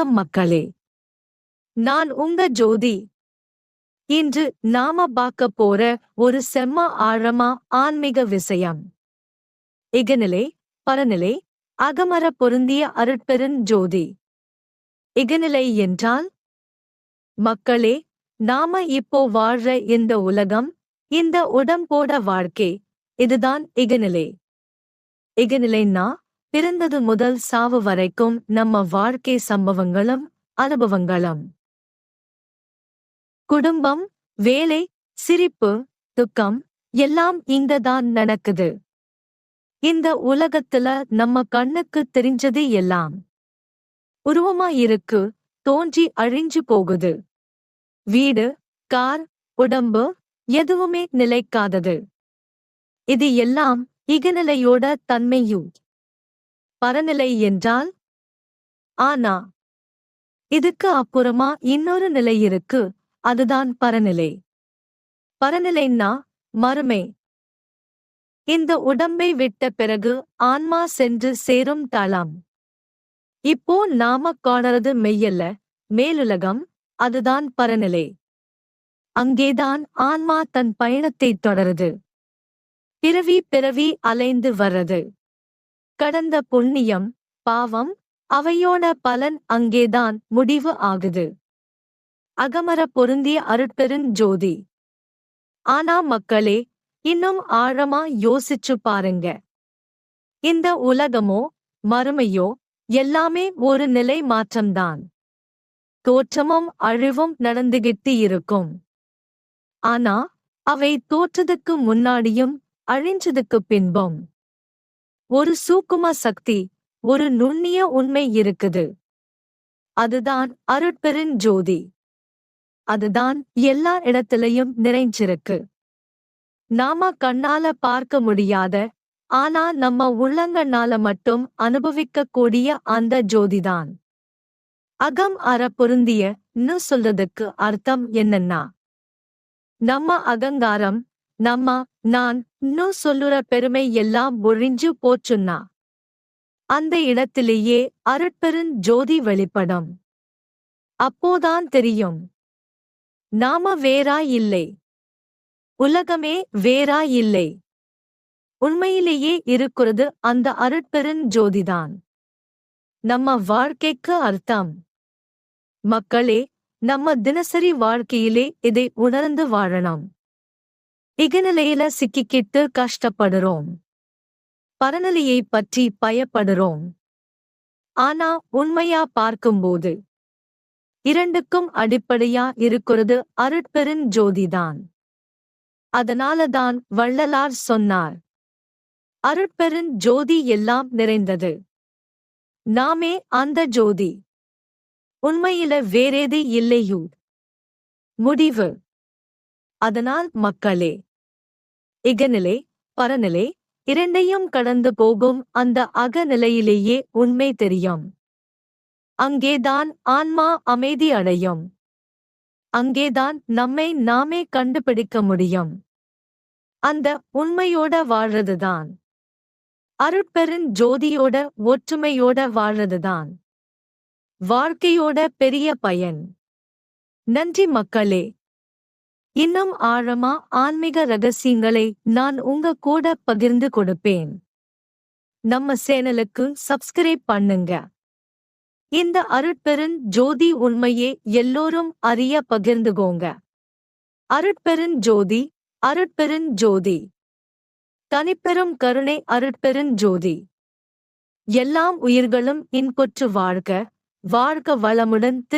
வணக்கம் மக்களே. நான் உங்க ஜோதி. இன்று நாம பார்க்க போற ஒரு செம்ம ஆழமா ஆன்மீக விஷயம். இகநிலை பரநிலை அகமர பொருந்திய அருட்பெருன் ஜோதி. இகநிலை என்றால்? மக்களே நாம இப்போ வாழ்ற இந்த உலகம் இந்த உடம்போட வாழ்க்கை இதுதான் இகநிலை. இகநிலைன்னா பிறந்தது முதல் சாவு வரைக்கும் நம்ம வாழ்க்கை சம்பவங்களும் அனுபவங்களும். குடும்பம் வேலை சிரிப்பு துக்கம் எல்லாம் இங்கதான் நடக்குது. இந்த உலகத்துல நம்ம கண்ணுக்கு தெரிஞ்சது எல்லாம். உருவமா இருக்கு தோன்றி அழிஞ்சு போகுது. வீடு கார் உடம்பு எதுவுமே நிலைக்காதது. இது எல்லாம் இகநிலையோட தன்மையும் பரநிலை என்றால்? ஆனா இதுக்கு அப்புறமா இன்னொரு நிலை இருக்கு. அதுதான் பரநிலை. பரநிலைன்னா மறுமை. இந்த உடம்பை விட்ட பிறகு ஆன்மா சென்று சேரும் தளம். இப்போ நாம காணறது மெய்யல்ல மேலுலகம் அதுதான் பரநிலை. அங்கேதான் ஆன்மா தன் பயணத்தை தொடருது. பிறவி பிறவி அலைந்து வர்றது. கடந்த புண்ணியம் பாவம் அவையோட பலன் அங்கேதான் முடிவு ஆகுது. அகமர பொருந்திய அருட்பெருஞ் ஜோதி. ஆனா மக்களே இன்னும் ஆழமா யோசிச்சு பாருங்க. இந்த உலகமோ மறுமையோ எல்லாமே ஒரு நிலை மாற்றம்தான். தோற்றமும் அழிவும் நடந்துகிட்டு இருக்கும். ஆனா அவை தோற்றதுக்கு முன்னாடியும் அழிஞ்சதுக்கு பின்பும். ஒரு சூக்கும சக்தி ஒரு நுண்ணிய உண்மை இருக்குது. அதுதான் அருட்பெருஞ் ஜோதி. அதுதான் எல்லா இடத்திலையும் நிறைஞ்சிருக்கு. நாம கண்ணால பார்க்க முடியாத ஆனா நம்ம உள்ளங்கண்ணால மட்டும் அனுபவிக்க கூடிய அந்த ஜோதிதான். அகம் அற பொருந்திய சொல்றதுக்கு அர்த்தம் என்னன்னா நம்ம அகங்காரம் நம்ம நான் இன்னும் சொல்லுற பெருமை எல்லாம் ஒழிஞ்சு போச்சுன்னா அந்த இடத்திலேயே அருட்பெருஞ் ஜோதி வெளிப்படும். அப்போதான் தெரியும். நாம வேறா இல்லை. உலகமே வேறா இல்லை. உண்மையிலேயே இருக்கிறது அந்த அருட்பெருஞ் ஜோதிதான். நம்ம வாழ்க்கைக்கு அர்த்தம். மக்களே நம்ம தினசரி வாழ்க்கையிலே இதை உணர்ந்து வாழணும். இகநிலையில சிக்கிக்கிட்டு கஷ்டப்படுறோம். பரநிலையை பற்றி பயப்படுறோம். ஆனா உண்மையா பார்க்கும்போது இரண்டுக்கும் அடிப்படையா இருக்கிறது அருட்பெருஞ் ஜோதிதான். அதனாலதான் வள்ளலார் சொன்னார் அருட்பெருஞ் ஜோதி எல்லாம் நிறைந்தது. நாமே அந்த ஜோதி. உண்மையில வேறேது இல்லையூ முடிவு. அதனால் மக்களே இகநிலை பரநிலை இரண்டையும் கடந்து போகும் அந்த அகநிலையிலேயே உண்மை தெரியும். அங்கேதான் ஆன்மா அமைதி அடையும். அங்கேதான் நம்மை நாமே கண்டுபிடிக்க முடியும். அந்த உண்மையோட வாழ்றதுதான். அருட்பெருஞ் ஜோதியோட ஒற்றுமையோட வாழ்றதுதான். வாழ்க்கையோட பெரிய பயன். நன்றி மக்களே. இன்னும் ஆழமா ஆன்மீக ரகசியங்களை நான் உங்க கூட பகிர்ந்து கொடுப்பேன். நம்ம சேனலுக்கு சப்ஸ்கிரைப் பண்ணுங்க. இந்த அருட்பெருஞ் ஜோதி உண்மையே எல்லோரும் அறிய பகிர்ந்துகோங்க. அருட்பெருஞ் ஜோதி அருட்பெருஞ் ஜோதி. தனிப்பெரும் கருணை அருட்பெருஞ் ஜோதி. எல்லாம் உயிர்களும் இன்புற்று வாழ்க வாழ்க வளமுடன் திரு